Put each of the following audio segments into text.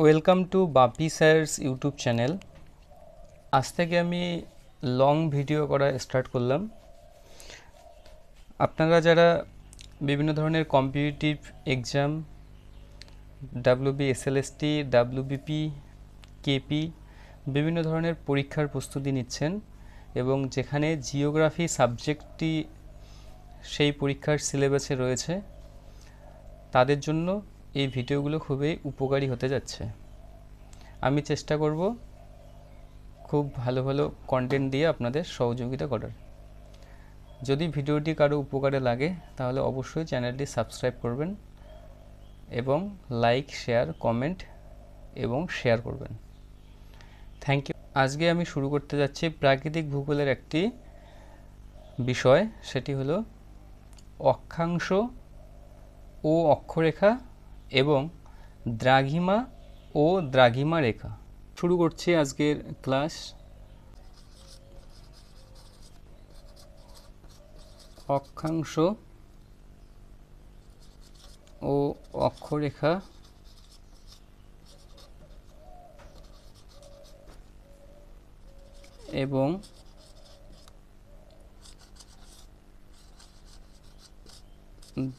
Welcome to Bapi sir's YouTube channel. আজ থেকে আমি লং ভিডিও করা স্টার্ট করলাম। আপনারা যারা বিভিন্ন ধরনের competitive exam WB SLST WBP KP বিভিন্ন ধরনের পরীক্ষার প্রস্তুতি নিচ্ছেন এবং যেখানে জিওগ্রাফি সাবজেক্টটি সেই পরীক্ষার সিলেবাসে রয়েছে, তাদের জন্য এই ভিডিওগুলো খুবই উপকারী হতে যাচ্ছে। আমি চেষ্টা করব খুব ভালো ভালো কন্টেন্ট দিয়ে আপনাদের সহযোগিতা করার। যদি ভিডিওটি কারও উপকারে লাগে, তাহলে অবশ্যই চ্যানেলটি সাবস্ক্রাইব করবেন এবং লাইক শেয়ার কমেন্ট এবং শেয়ার করবেন। থ্যাংক ইউ আজকে আমি শুরু করতে যাচ্ছি প্রাকৃতিক ভূগোলের একটি বিষয়, সেটি হলো অক্ষাংশ ও অক্ষরেখা এবং দ্রাঘিমা ও দ্রাঘিমা রেখা। শুরু করছি আজকের ক্লাস। অক্ষাংশ ও অক্ষরেখা। এবং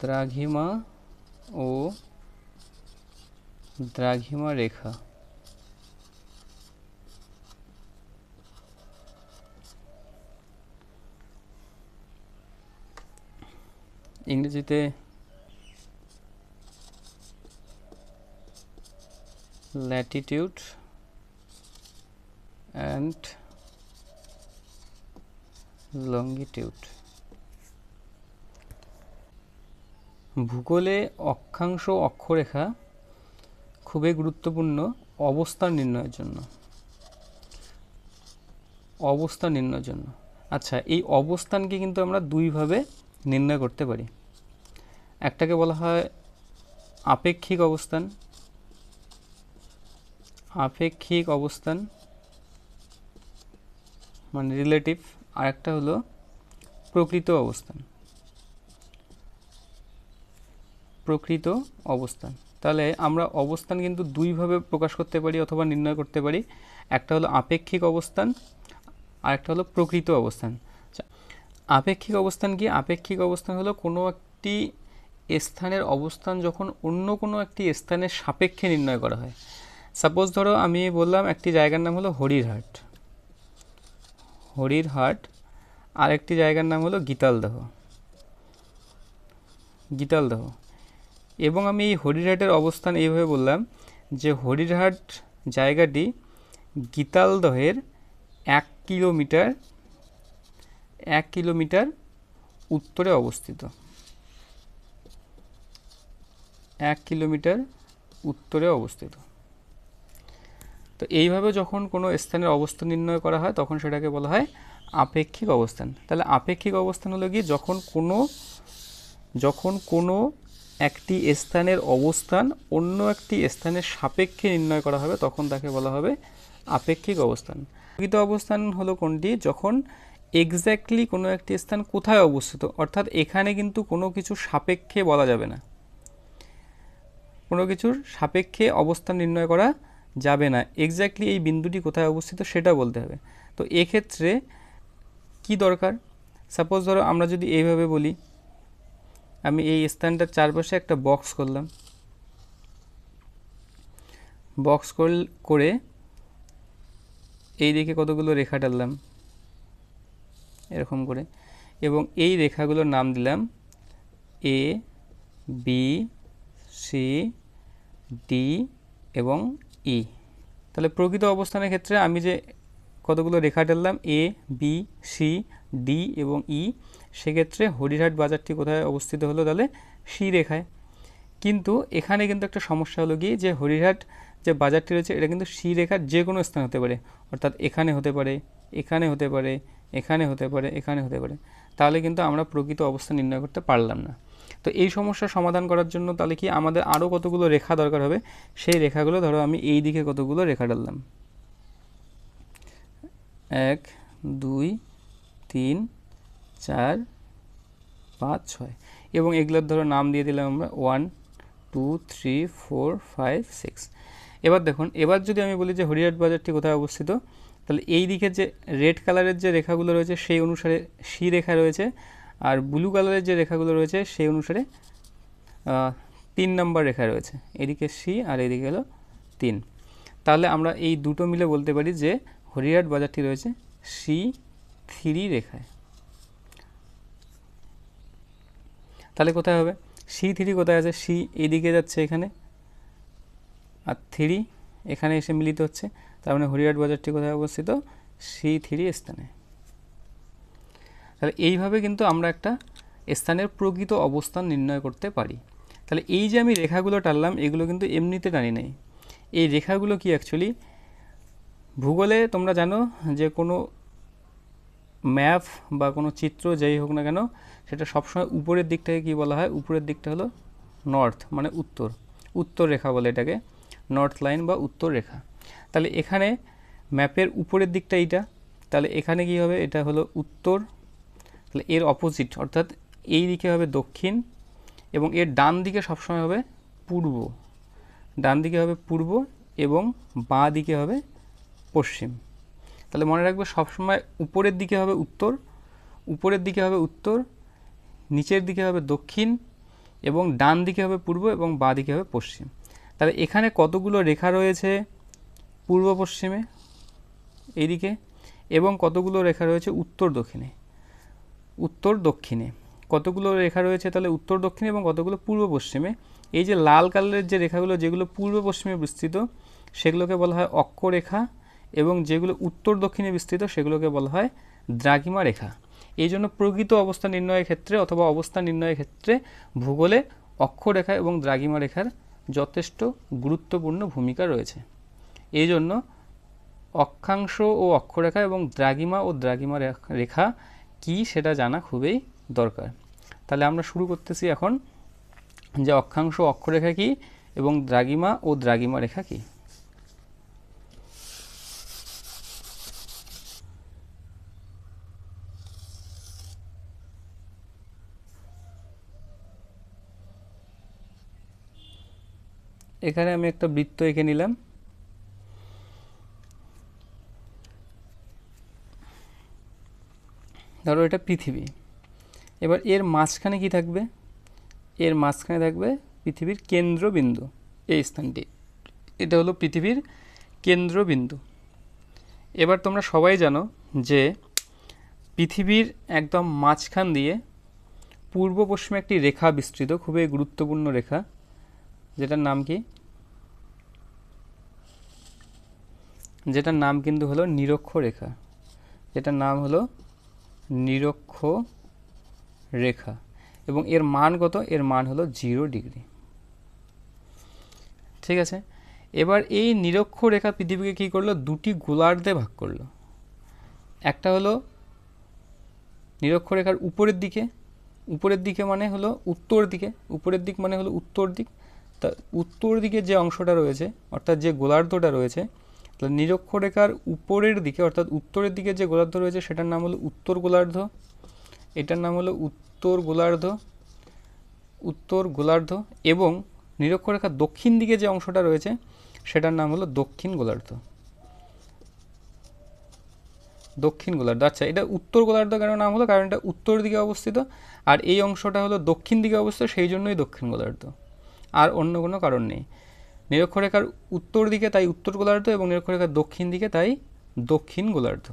দ্রাঘিমা ও দ্রাঘিমা রেখা। ইংরেজিতে ল্যাটিটিউড অ্যান্ড লঙ্গিটিউড ভূগোলে অক্ষাংশ অক্ষরেখা খুবই গুরুত্বপূর্ণ অবস্থান নির্ণয়ের জন্য। অবস্থান নির্ণয়ের জন্য। আচ্ছা এই অবস্থানকে কিন্তু আমরা দুইভাবে নির্ণয় করতে পারি। একটাকে বলা হয় আপেক্ষিক অবস্থান আপেক্ষিক অবস্থান মানে রিলেটিভ আর একটা হলো প্রকৃত অবস্থান। প্রকৃত অবস্থান। তাহলে আমরা অবস্থান কিন্তু দুইভাবে প্রকাশ করতে পারি অথবা নির্ণয় করতে পারি। একটা হলো আপেক্ষিক অবস্থান আর একটা হলো প্রকৃত অবস্থান। আচ্ছা, আপেক্ষিক অবস্থান কি? আপেক্ষিক অবস্থান হলো কোনো একটি স্থানের অবস্থান যখন অন্য কোনো একটি স্থানের সাপেক্ষে নির্ণয় করা হয়। সাপোজ ধরো আমি বললাম একটি জায়গার নাম হলো হরিরহাট। হরিরহাট আর একটি জায়গার নাম হলো গীতালদহ। গীতালদহ। এবং আমি এই হরিরহাটের অবস্থান এইভাবে বললাম যে হরিরহাট জায়গাটি গীতালদহের এক কিলোমিটার এক কিলোমিটার উত্তরে অবস্থিত। এক কিলোমিটার উত্তরে অবস্থিত। তো এইভাবে যখন কোনো স্থানের অবস্থান নির্ণয় করা হয়, তখন সেটাকে বলা হয় আপেক্ষিক অবস্থান। তাহলে আপেক্ষিক অবস্থান হলো কি, যখন কোনো যখন কোনো একটি স্থানের অবস্থান অন্য একটি স্থানের সাপেক্ষে নির্ণয় করা হবে, তখন তাকে বলা হবে আপেক্ষিক অবস্থান। প্রকৃত অবস্থান হলো কোনটি? যখন এক্স্যাক্টলি কোনো একটি স্থান কোথায় অবস্থিত, অর্থাৎ এখানে কিন্তু কোনো কিছু সাপেক্ষে বলা যাবে না। কোনো কিছুর সাপেক্ষে অবস্থান নির্ণয় করা যাবে না। এক্স্যাক্টলি এই বিন্দুটি কোথায় অবস্থিত সেটা বলতে হবে। তো এক্ষেত্রে কি দরকার? সাপোজ ধরো আমরা যদি এইভাবে বলি আমি এই স্থানটার চারপাশে একটা বক্স করলাম। বক্স করে এই দিকে কতগুলো রেখা টানলাম। এরকম করে। এবং এই রেখাগুলোর নাম দিলাম এ বি সি ডি এবং ই তাহলে প্রকৃত অবস্থানের ক্ষেত্রে আমি যে কতগুলো রেখা টানলাম এ বি সি ডি এবং ই সেক্ষেত্রে হরিরহাট বাজারটি কোথায় অবস্থিত হলো তাহলে রেখায় কিন্তু এখানে কিন্তু একটা সমস্যা হলো কি যে হরিরহাট যে বাজারটি রয়েছে, এটা কিন্তু রেখার যে কোনো স্থান হতে পারে। অর্থাৎ এখানে হতে পারে, এখানে হতে পারে, এখানে হতে পারে, এখানে হতে পারে। তাহলে কিন্তু আমরা প্রকৃত অবস্থা নির্ণয় করতে পারলাম না। তো এই সমস্যার সমাধান করার জন্য তাহলে কি আমাদের আরও কতগুলো রেখা দরকার হবে? সেই রেখাগুলো ধরো আমি এই দিকে কতগুলো রেখা ডাললাম। এক, দুই, তিন চার, পাঁচ, ছয়। এবং এগুলোর ধরো নাম দিয়ে দিলাম আমরা one, two, three, four, five, six. এবার দেখুন, এবার যদি আমি বলি যে হরিহাট বাজারটি কোথায় অবস্থিত, তাহলে এই দিকে যে রেড কালারের যে রেখাগুলো রয়েছে, সেই অনুসারে সি রেখা রয়েছে, আর ব্লু কালারের যে রেখাগুলো রয়েছে, সেই অনুসারে তিন নম্বর রেখা রয়েছে। এদিকে সি আর এদিকে হলো তিন। তাহলে আমরা এই দুটো মিলে বলতে পারি যে হরিহাট বাজারটি রয়েছে সি থ্রি রেখায়। তাহলে কোথায় হবে? সি থ্রি কোথায় আছে? সি এদিকে যাচ্ছে এখানে। আর থ্রি এখানে এসে মিলিত হচ্ছে। তার মানে হরিহাট বাজারটি কোথায় অবস্থিত? সি থ্রি স্থানে। তাহলে এইভাবে কিন্তু আমরা একটা স্থানের প্রকৃত অবস্থান নির্ণয় করতে পারি। তাহলে এই যে আমি রেখাগুলো টানলাম, এগুলো কিন্তু এমনিতে টানি নেই। এই রেখাগুলো কি অ্যাকচুয়ালি ভূগোলে তোমরা জানো যে কোনো ম্যাপ বা কোনো চিত্র যেই হোক না কেন, সেটা সবসময় উপরের দিকটাকে কি বলা হয়? উপরের দিকটা হলো নর্থ মানে উত্তর। উত্তর রেখা বলে এটাকে। নর্থ লাইন বা উত্তর রেখা। তাহলে এখানে ম্যাপের উপরের দিকটা এইটা। তাহলে এখানে কি হবে? এটা হলো উত্তর। তাহলে এর অপোজিট অর্থাৎ এই দিকে হবে দক্ষিণ এবং এর ডান দিকে সবসময় হবে পূর্ব। ডান দিকে হবে পূর্ব এবং বাঁ দিকে হবে পশ্চিম। তাহলে মনে রাখবে সবসময় উপরের দিকে হবে উত্তর, উপরের দিকে হবে উত্তর, নিচের দিকে হবে দক্ষিণ এবং ডান দিকে হবে পূর্ব এবং বাঁ দিকে হবে পশ্চিম। তাহলে এখানে কতগুলো রেখা রয়েছে? পূর্ব পশ্চিমে, এইদিকে, এবং কতগুলো রেখা রয়েছে? উত্তর দক্ষিণে। উত্তর দক্ষিণে। কতগুলো রেখা রয়েছে তাহলে উত্তর দক্ষিণে এবং কতগুলো পূর্ব পশ্চিমে? এই যে লাল কালারের যে রেখাগুলো, যেগুলো পূর্ব পশ্চিমে বিস্তৃত, সেগুলোকে বলা হয় অক্ষরেখা এবং যেগুলো উত্তর দক্ষিণে বিস্তৃত, সেগুলোকে বলা হয় দ্রাঘিমা রেখা। এই জন্য প্রকৃত অবস্থা নির্ণয়ের ক্ষেত্রে অথবা অবস্থা নির্ণয়ের ক্ষেত্রে ভূগোলে অক্ষরেখা এবং দ্রাঘিমা রেখার যথেষ্ট গুরুত্বপূর্ণ ভূমিকা রয়েছে। এই জন্য অক্ষাংশ ও অক্ষরেখা এবং দ্রাঘিমা ও দ্রাঘিমা রেখা- কি সেটা জানা খুবই দরকার। তাহলে আমরা শুরু করতেছি এখন যে অক্ষাংশ অক্ষরেখা কি এবং দ্রাঘিমা ও দ্রাঘিমা রেখা কি। এখানে আমি একটা বৃত্ত এঁকে নিলাম। ধরো এটা পৃথিবী। এবার এর মাঝখানে কি থাকবে? এর মাঝখানে থাকবে পৃথিবীর কেন্দ্রবিন্দু। এই স্থানটি। এটা হলো পৃথিবীর কেন্দ্রবিন্দু। এবার তোমরা সবাই জানো যে পৃথিবীর একদম মাঝখান দিয়ে পূর্ব পশ্চিমে একটি রেখা বিস্তৃত, খুবই গুরুত্বপূর্ণ রেখা। যেটার নাম কি? যেটার নাম কিন্তু হলো নিরক্ষ রেখা যেটার নাম হলো নিরক্ষ রেখা এবং এর মান কত? এর মান হলো জিরো ডিগ্রি। ঠিক আছে? এবার এই নিরক্ষ রেখা পৃথিবীকে কী করল? দুটি গোলার্ধে ভাগ করল। একটা হলো নিরক্ষরেখার উপরের দিকে। উপরের দিকে মানে হলো উত্তর দিকে। উপরের দিক মানে হলো উত্তর দিক। তা উত্তর দিকে যে অংশটা রয়েছে, অর্থাৎ যে গোলার্ধটা রয়েছে, তাহলে নিরক্ষরেখার উপরের দিকে, অর্থাৎ উত্তরের দিকে যে গোলার্ধ রয়েছে, সেটার নাম হলো উত্তর গোলার্ধ। এটার নাম হলো উত্তর গোলার্ধ উত্তর গোলার্ধ এবং নিরক্ষরেখার দক্ষিণ দিকে যে অংশটা রয়েছে, সেটার নাম হলো দক্ষিণ গোলার্ধ। দক্ষিণ গোলার্ধ আচ্ছা এটা উত্তর গোলার্ধ কেন নাম হলো? কারণ এটা উত্তর দিকে অবস্থিত, আর এই অংশটা হলো দক্ষিণ দিকে অবস্থিত, সেই জন্যই দক্ষিণ গোলার্ধ। আর অন্য কোনো কারণ নেই। নিরক্ষরেখার উত্তর দিকে তাই উত্তর গোলার্ধ এবং নিরক্ষরেখার দক্ষিণ দিকে তাই দক্ষিণ গোলার্ধ।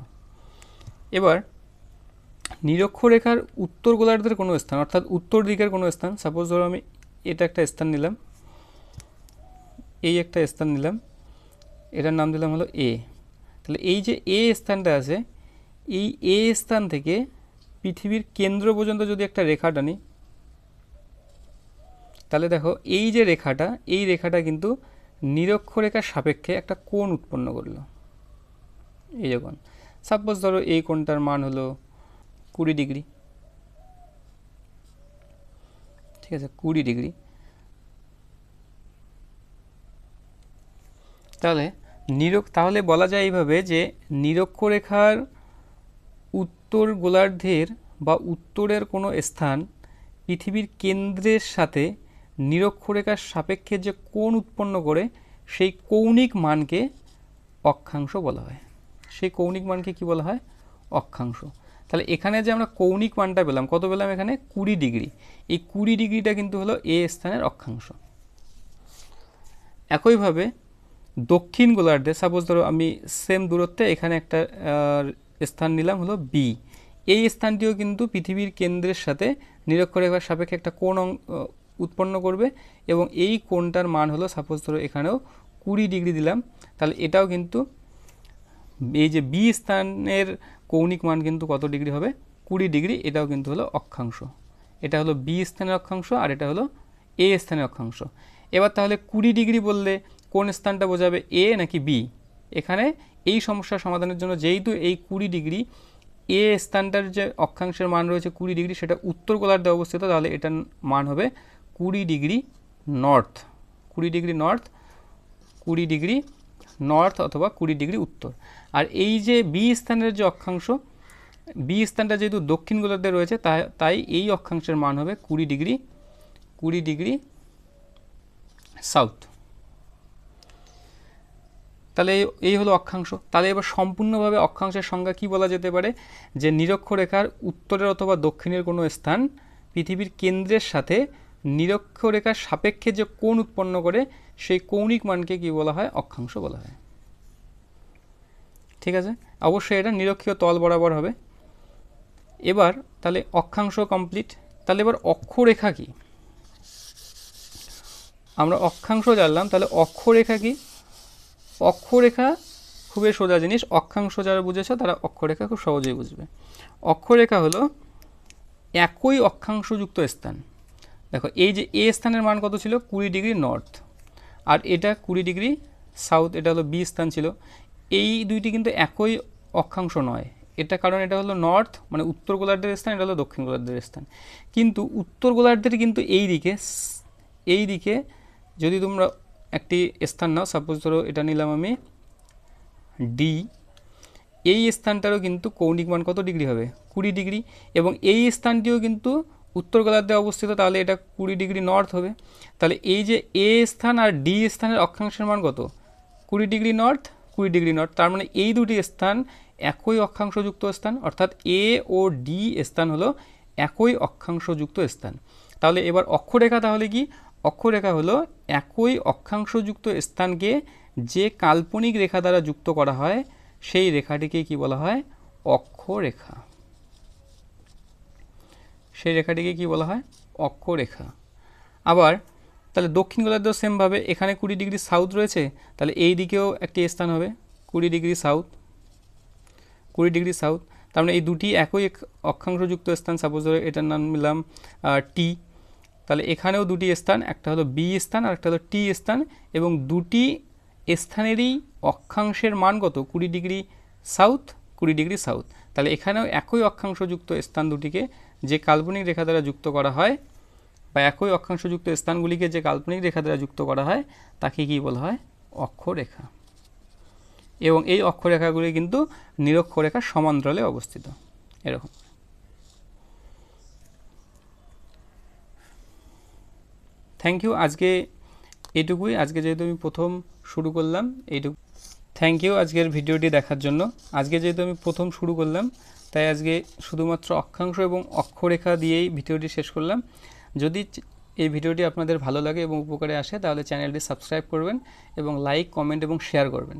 এবার, নিরক্ষরেখার উত্তর গোলার্ধের কোনো স্থান, অর্থাৎ উত্তর দিকের কোনো স্থান সাপোজ ধরো আমি এটা একটা স্থান নিলাম, এই একটা স্থান নিলাম, এটার নাম দিলাম হলো এ তাহলে এই যে এ স্থানটা আছে, এই এ স্থান থেকে পৃথিবীর কেন্দ্র পর্যন্ত যদি একটা রেখা টানি তাহলে দেখো, এই যে রেখাটা, এই রেখাটা কিন্তু নিরক্ষরেখার সাপেক্ষে একটা কোণ উৎপন্ন করল। এই যখন সাপোজ ধরো এই কোণটার মান হলো কুড়ি ডিগ্রি। ঠিক আছে, কুড়ি ডিগ্রি। তাহলে নিরক তাহলে বলা যায় এইভাবে যে নিরক্ষরেখার উত্তর গোলার্ধের বা উত্তরের কোনো স্থান পৃথিবীর কেন্দ্রের সাথে নিরক্ষরেখার সাপেক্ষে যে কোণ উৎপন্ন করে, সেই কৌণিক মানকে অক্ষাংশ বলা হয়। সেই কৌণিক মানকে কি বলা হয়? অক্ষাংশ। তাহলে এখানে যে আমরা কৌণিক মানটা পেলাম, কত পেলাম এখানে? কুড়ি ডিগ্রি। এই কুড়ি ডিগ্রিটা কিন্তু হলো এ স্থানের অক্ষাংশ। একইভাবে দক্ষিণ গোলার্ধে সাপোজ ধরো আমি সেম দূরত্বে এখানে একটা স্থান নিলাম হলো বি এই স্থানটিও কিন্তু পৃথিবীর কেন্দ্রের সাথে নিরক্ষরেখার সাপেক্ষে একটা কোণ উৎপন্ন করবে এবং এই কোণটার মান হলো সাপোজ ধরো এখানেও কুড়ি ডিগ্রি দিলাম, তাহলে এটাও কিন্তু এই যে বি স্থানের কৌণিক মান কিন্তু কত ডিগ্রি হবে? কুড়ি ডিগ্রি, এটাও কিন্তু হলো অক্ষাংশ। এটা হলো বি স্থানের অক্ষাংশ আর এটা হলো এ স্থানের অক্ষাংশ। এবার তাহলে কুড়ি ডিগ্রি বললে কোন স্থানটা বোঝাবে? এ নাকি বি এখানে এই সমস্যার সমাধানের জন্য যেহেতু এই কুড়ি ডিগ্রি এ স্থানটার যে অক্ষাংশের মান রয়েছে কুড়ি ডিগ্রি, সেটা উত্তর গোলার্ধে অবস্থিত, তাহলে এটার মান হবে কুড়ি ডিগ্রি নর্থ, কুড়ি ডিগ্রি নর্থ, কুড়ি ডিগ্রি নর্থ অথবা কুড়ি ডিগ্রি উত্তর। আর এই যে বি স্থানের যে অক্ষাংশ বি স্থানটা যেহেতু দক্ষিণ গোলার্ধে রয়েছে তাই তাই এই অক্ষাংশের মান হবে কুড়ি ডিগ্রি কুড়ি ডিগ্রি সাউথ তাহলে এই হলো অক্ষাংশ। তাহলে এবার সম্পূর্ণভাবে অক্ষাংশের সংজ্ঞা কি বলা যেতে পারে? যে নিরক্ষরেখার উত্তরের অথবা দক্ষিণের কোনো স্থান পৃথিবীর কেন্দ্রের সাথে নিরক্ষরেখার সাপেক্ষে যে কোণ উৎপন্ন করে, সেই কৌণিক মানকে কি বলা হয়? অক্ষাংশ বলা হয়। ঠিক আছে? অবশ্যই এটা নিরক্ষীয় তল বরাবর হবে। এবার তাহলে অক্ষাংশ কমপ্লিট তাহলে এবার অক্ষরেখা কি? আমরা অক্ষাংশ জানলাম, তাহলে অক্ষরেখা কি? অক্ষরেখা খুবই সোজা জিনিস। অক্ষাংশ যারা বুঝেছে, তারা অক্ষরেখা খুব সহজেই বুঝবে। অক্ষরেখা হলো একই অক্ষাংশযুক্ত স্থান। দেখো, এই যে এ স্থানের মান কত ছিল? কুড়ি ডিগ্রি নর্থ। আর এটা কুড়ি ডিগ্রি সাউথ, এটা হলো বি স্থান ছিল। এই দুইটি কিন্তু একই অক্ষাংশ নয়। এটা কারণ এটা হলো নর্থ মানে উত্তর গোলার্ধের স্থান, এটা হলো দক্ষিণ গোলার্ধের স্থান। কিন্তু উত্তর গোলার্ধের কিন্তু এই দিকে এই দিকে যদি তোমরা একটি স্থান নাও সাপোজ ধরো এটা নিলাম আমি ডি এই স্থানটারও কিন্তু কৌণিক মান কত ডিগ্রি হবে? কুড়ি ডিগ্রি। এবং এই স্থানটিও কিন্তু উত্তর গোলার্ধে অবস্থিত, তাহলে এটা কুড়ি ডিগ্রি নর্থ হবে। তাহলে এই যে এ স্থান আর ডি স্থানের অক্ষাংশের মান কত? কুড়ি ডিগ্রি নর্থ, কুড়ি ডিগ্রি নর্থ। তার মানে এই দুটি স্থান একই অক্ষাংশযুক্ত স্থান, অর্থাৎ এ ও ডি স্থান হলো একই অক্ষাংশযুক্ত স্থান। তাহলে এবার অক্ষরেখা তাহলে কি? অক্ষরেখা হলো একই অক্ষাংশযুক্ত স্থানকে যে কাল্পনিক রেখা দ্বারা যুক্ত করা হয়, সেই রেখাটিকে কি বলা হয়? অক্ষরেখা। সেই রেখাটিকে কি বলা হয়? অক্ষরেখা। আবার, তাহলে দক্ষিণ গোলার্ধেও সেমভাবে এখানে কুড়ি ডিগ্রি সাউথ রয়েছে, তাহলে এই দিকেও একটি স্থান হবে, কুড়ি ডিগ্রি সাউথ কুড়ি ডিগ্রি সাউথ তার মানে এই দুটি একই এক অক্ষাংশযুক্ত স্থান সাপোজ ধরো এটার নাম নিলাম টি তাহলে এখানেও দুটি স্থান, একটা হলো বি স্থান আর একটা হলো টি স্থান, এবং দুটি স্থানেরই অক্ষাংশের মান কত? কুড়ি ডিগ্রি সাউথ কুড়ি ডিগ্রি সাউথ তাহলে এখানেও একই অক্ষাংশযুক্ত স্থান দুটিকে যে কাল্পনিক রেখা দ্বারা যুক্ত করা হয় বা একই অক্ষাংশযুক্ত স্থানগুলিকে যে কাল্পনিক রেখা দ্বারা যুক্ত করা হয়, তাকে কি বলা হয়? অক্ষরেখা। এবং এই অক্ষরেখাগুলি কিন্তু নিরক্ষরেখার সমান্তরালে অবস্থিত। এরকম। থ্যাংক ইউ আজকে এটুকুই। আজকে যেহেতু আমি প্রথম শুরু করলাম, এইটুকু থ্যাংক ইউ আজকের ভিডিওটি দেখার জন্য। আজকে যেহেতু আমি প্রথম শুরু করলাম, তাই আজকে শুধুমাত্র অক্ষাংশ এবং অক্ষরেখা দিয়েই ভিডিওটি শেষ করলাম। যদি এই ভিডিওটি আপনাদের ভালো লাগে এবং উপকারে আসে, তাহলে চ্যানেলটি সাবস্ক্রাইব করবেন এবং লাইক, কমেন্ট এবং শেয়ার করবেন।